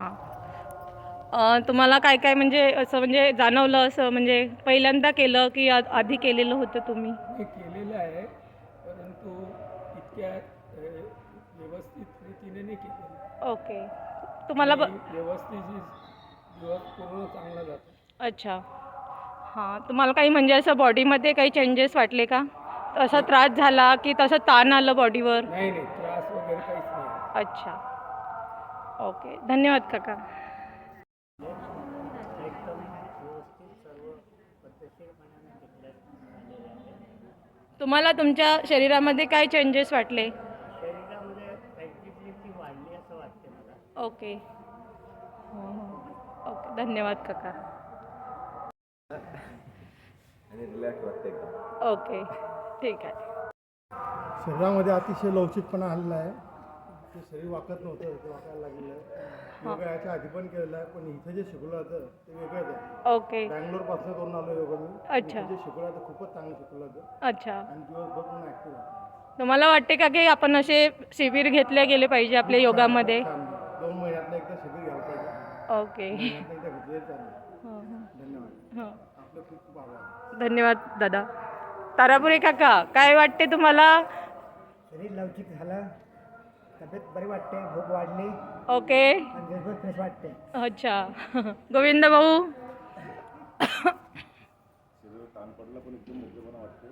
हां. तुम्हाला काय काय म्हणजे असं म्हणजे जाणवलं असं म्हणजे पहिल्यांदा केलं की आ- आधी केलेलं होतं तुम्ही? मी केलेलं आहे परंतु इतक्या अ, व्यवस्थित रीतीने नाही केलेलं. ओके. तुम्हाला ब आणि व्यवस्थित दिवस पूर्ण चांगला जातो. अच्छा. हां. तुम्हाला काही म्हणजे असं बॉडीमध्ये काही चेंजेस वाटले का? असा त्रास झाला की तसं ताण आलं बॉडीवर? नाही नाही. त्रास वगैरे काहीच नाही. अच्छा. ओके धन्यवाद काका. तुम्हाला तुमच्या शरीरामध्ये काय चेंजेस वाटले? शरीरामध्ये फ्लेक्झिबिलिटी वाढली असं वाटते मला ओके. हो हो. ओके धन्यवाद काका. आणि रिलॅक्स वाटते एकदम. ओके ठीक आहे. शरीरामध्ये अतिशय लवचिकपणा आलेला आहे. ते शरीर वाकत नव्हतं ते वाकायला लागलेलं. आहे योगा याच्या आधी पण केलेलं आहे पण इथं जे शिकवलं होतं ते वेगळंच आहे ओके. बँगलोरपासून करून आलो योगा मी. अच्छा. इथं जे शिकवलं होतं खूपच चांगलं शिकवलं होतं. अच्छा. आणि दिवसभर पण ॲक्टिव्ह आहे तुम्हाला वाटते का की आपण असे शिबिर घेतले गेले पाहिजे आपल्या योगामध्ये? दोन महिन्यातनं एकदा शिबिर घ्यायला पाहिजे. ओके. महिन्यातनं एकदा हो, हो. धन्यवाद. हो. आपलं खूप खूप आभार. धन्यवाद दादा. तारापुरे काका काय वाटते तुम्हाला? शरीर लवचिक झालं. तब्येत बरी वाटते? भूक वाढली? ओके. आणि दिवसभर फ्रेश वाटते? अच्छा. गोविंद भाऊ. ताण पडला पण एकदम वाटते.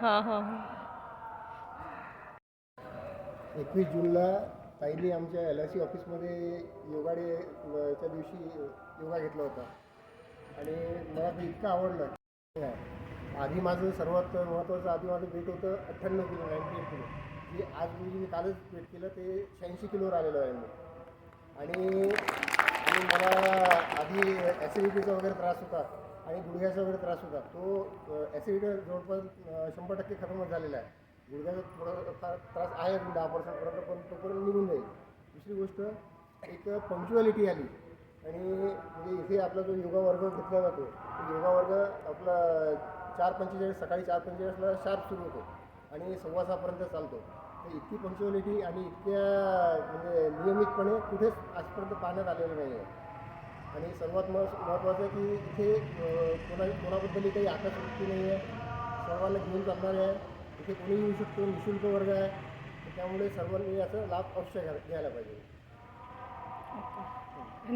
हां हां एकवीस जूनला ताईने आमच्या एल आय सी ऑफिसमध्ये योगा डे अ, च्या दिवशी योगा घेतला होता. आणि मला ते इतकं आवडलं. आधी माझं सर्वात महत्त्वाचं आधी माझं वेट होतं अठ्ठ्याण्णव किलो नाईन्टी एट किलो. की आज मी कालच वेट केलं ते शहाऐंशी किलोवर आलेलो आहे मी. आणि मला आधी ॲसिडिटीचा वगैरे त्रास होता आणि गुडघ्याचा वगैरे त्रास होता. तो ॲसिडिटी जवळपास शंभर टक्के खतमच झालेला आहे. गुडघ्याचा थोडा फार त्रास आहे अजून दहा पर्सेंटपर्यंत पण तोपर्यंत निघून जाईल. दुसरी गोष्ट एक पंक्च्युअलिटी आली. आणि म्हणजे इथे आपला जो योगा वर्ग घेतला जातो योगा वर्ग आपला चार पंचेचाळीस सकाळी चार पंचेचाळीसला शार्प सुरू होतो आणि सव्वा सहापर्यंत चालतो. तर इतकी पंक्च्युअलिटी आणि इतक्या म्हणजे नियमितपणे कुठेच आजपर्यंत पाहण्यात आलेलं नाही आहे आणि सर्वात मह महत्त्वाचं की इथे कोणा कोणाबद्दलही काही आकर्षित नाही आहे सर्वांना घेऊन चालणार आहे. इथे कोणी येऊ शकतो निशुल्क वर्ग आहे. त्यामुळे सर्वांनी याचा लाभ अवश्य घ्यायला पाहिजे.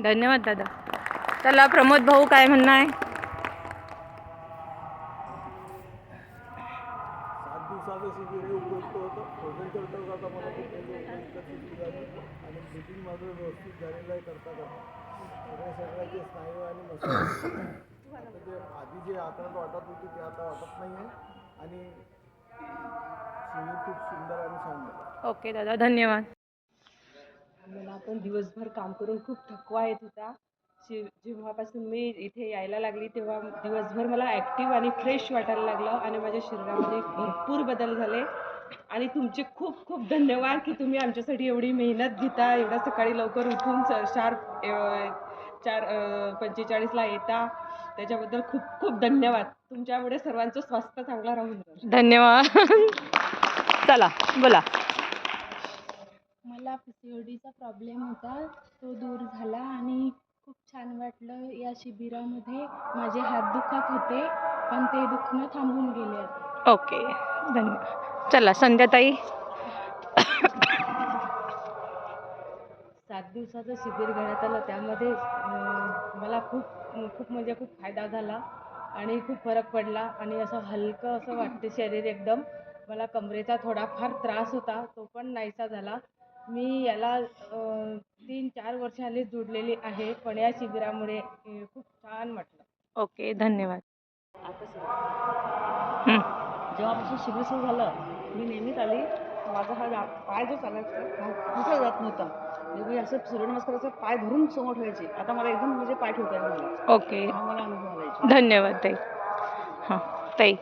धन्यवाद दादा. चला प्रमोद भाऊ काय म्हणणं आहे होतं प्रोजेक्टर मला खूप आणि ब्रिथिंग माझं व्यवस्थित झालेलं आहे करता करता सगळ्या शरीराचे स्नायू आणि मसल जे आधी जे आतड्यात वाटत होती ते आता वाटत नाही आहे आणि खूप सुंदर आणि छान ओके दादा धन्यवाद. मला पण दिवसभर काम करून खूप थकवा येत होता. जेव्हापासून मी इथे यायला लागली तेव्हा दिवसभर मला ॲक्टिव्ह आणि फ्रेश वाटायला लागलं आणि माझ्या शरीरामध्ये भरपूर बदल झाले. आणि तुमचे खूप खूप धन्यवाद की तुम्ही आमच्यासाठी एवढी मेहनत घेता एवढ्या सकाळी लवकर उठून शार्प चार पंचेचाळीसला येता. त्याच्याबद्दल खूप खूप धन्यवाद. तुमच्यामुळे सर्वांचं स्वास्थ्य चांगला राहून धन्यवाद. चला बोला. मला पी सी ओ डीचा प्रॉब्लेम होता तो दूर झाला आणि खूप छान वाटलं या शिबिरामध्ये. माझे हात दुखत होते पण ते दुखणं थांबून गेले. ओके. धन्यवाद. चला संध्याताई. सात दिवसाचं शिबिर घेण्यात आलं. त्यामध्ये मला खूप खूप म्हणजे खूप फायदा झाला आणि खूप फरक पडला आणि असं हलकं असं वाटते शरीर एकदम. मला कमरेचा थोडाफार त्रास होता तो पण नाहीसा झाला. मी याला तीन चार वर्षांनी जुडलेली आहे पण या शिबिरामुळे खूप छान वाटलं. ओके धन्यवाद. आता. जेव्हापासून शिबिर सुरू झालं मी नेहमीच आली माझा हा जा- पाय जो चालायचा हा दुसरा जात नव्हता. म्हणजे मी असं सूर्यनमस्काराचा पाय धरून समोर ठेवायचे. आता मला एकदम म्हणजे पाय ठेवता येईल ओके. हा मला अनुभव आला. धन्यवाद ताई. हां ताई.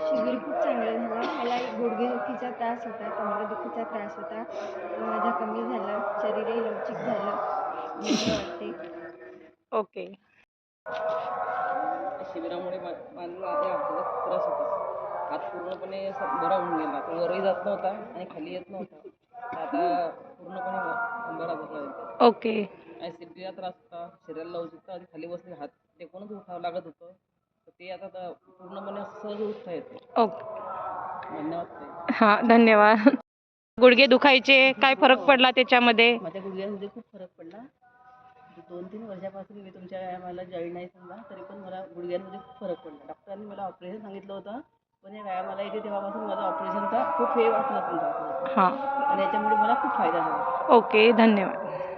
शिबिर खूप चांगलं झालं. मला गुडघेदुखीचा त्रास होता कमरेदुखीचा त्रास होता. तो माझा कमी झाला शरीरही लवचिक झालं. वाटते ओके. शिबिरामुळे मा- मला या हाताचा त्रास होता. हात पूर्णपणे बरा होऊन गेला. तो वरही जात नव्हता आणि खाली येत नव्हता. आता पूर्णपणे बरा झाला ओके. ॲसिडिटीचा त्रास होता. शरीराला लवचिकता आणि खाली बसले. हात टेकूनच उठावं लागत होतं. तर ते आता तर पूर्णपणे सहज उठता येते ओके. धन्यवाद. हां धन्यवाद. गुडघे दुखायचे. काय फरक पडला त्याच्यामध्ये? माझ्या गुडघ्यामध्ये खूप फरक पडला. दोन तीन वर्षापासून मी तुमच्या व्यायामाला जॉईन नाही समजा तरी पण मला गुडघ्यांमध्ये खूप फरक पडला. डॉक्टरांनी मला ऑपरेशन सांगितलं होतं पण या व्यायामाला येते तेव्हापासून माझा ऑपरेशनचा खूप हे वाचला हां. आणि याच्यामुळे मला खूप फायदा झाला. ओके धन्यवाद.